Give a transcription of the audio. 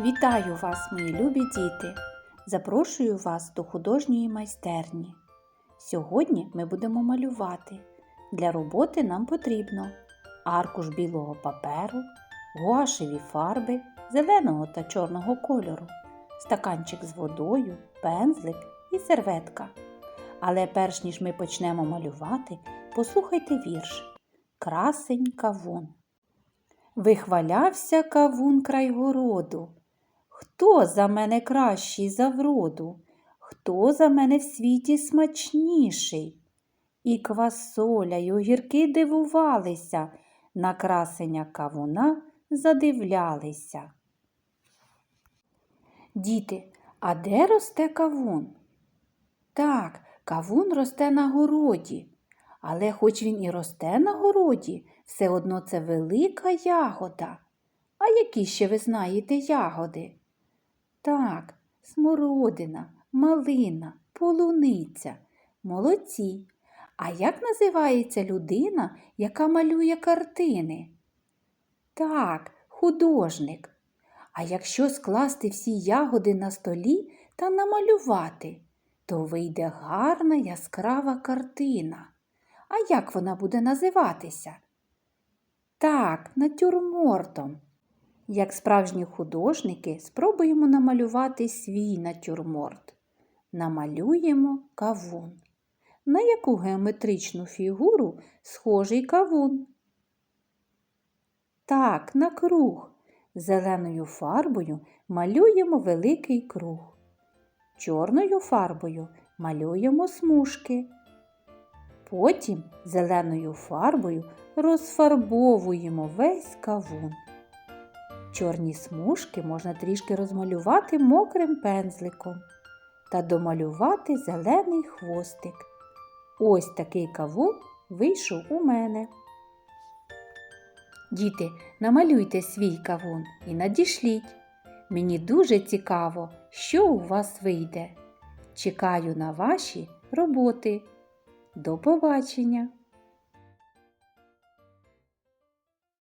Вітаю вас, мої любі діти! Запрошую вас до художньої майстерні. Сьогодні ми будемо малювати. Для роботи нам потрібно аркуш білого паперу, гуашеві фарби зеленого та чорного кольору, стаканчик з водою, пензлик і серветка. Але перш ніж ми почнемо малювати, послухайте вірш Красень кавун. Вихвалявся кавун край городу. Хто за мене кращий за вроду? Хто за мене в світі смачніший? І квасоля, й огірки дивувалися, на красення кавуна задивлялися. Діти, а де росте кавун? Так, кавун росте на городі. Але хоч він і росте на городі, все одно це велика ягода. А які ще ви знаєте ягоди? Так, смородина, малина, полуниця, молодці. А як називається людина, яка малює картини? Так, художник. А якщо скласти всі ягоди на столі та намалювати, то вийде гарна яскрава картина. А як вона буде називатися? Так, натюрмортом. Як справжні художники, спробуємо намалювати свій натюрморт. Намалюємо кавун. На яку геометричну фігуру схожий кавун? Так, на круг. Зеленою фарбою малюємо великий круг. Чорною фарбою малюємо смужки. Потім зеленою фарбою розфарбовуємо весь кавун. Чорні смужки можна трішки розмалювати мокрим пензликом та домалювати зелений хвостик. Ось такий кавун вийшов у мене. Діти, намалюйте свій кавун і надішліть. Мені дуже цікаво, що у вас вийде. Чекаю на ваші роботи. До побачення!